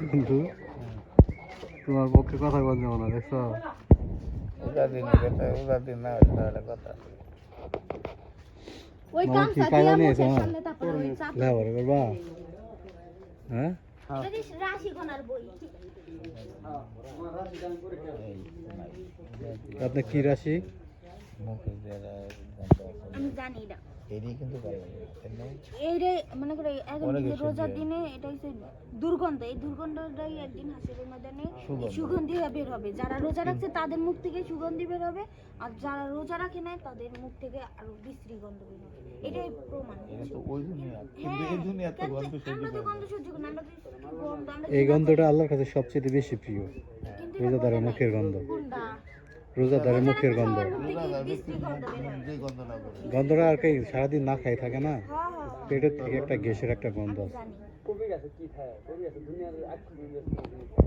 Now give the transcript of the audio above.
কিন্তু তোমার পক্ষে কথা মনে হয়, দেখছ? উদা দিন কথা উদা দিন না হলে তাহলে কথা। ওই কি তারপরে ওই চাপ লেবার করবা? হ্যাঁ? রাশি আপনি কি আমি জানি এটা এরই কিন্তু না? মনে করে এখন রোজার দিনে এটা হচ্ছে দুর্গন্ধ। এই দুর্গন্ধটাই একদিন হাসিরের ময়দানে সুগন্ধি। বের হবে। যারা রোজা রাখছে তাদের মুখ থেকে সুগন্ধি বের হবে। আর যারা রোজা রাখে নাই তাদের মুখ থেকে আরও বিশ্রী গন্ধ বের হবে। এটাই প্রমাণ। এটা তো ওই দুনিয়া। কিন্তু হ্যাঁ, এই দুনিয়া তো কিন্তু গন্ধ সহ্য আমরা তো গন্ধ সহ্য করি আমরা তো এই গন্ধটা আল্লাহর কাছে সবচেয়ে বেশি প্রিয়। রোজাদারের মুখের গন্ধ? রোজাদারের মুখের গন্ধ। গন্ধটা আর কি সারাদিন না খাই থাকে না? হ্যাঁ, হ্যাঁ, হ্যাঁ। পেটের থেকে একটা গ্যাসের একটা গন্ধ আছে।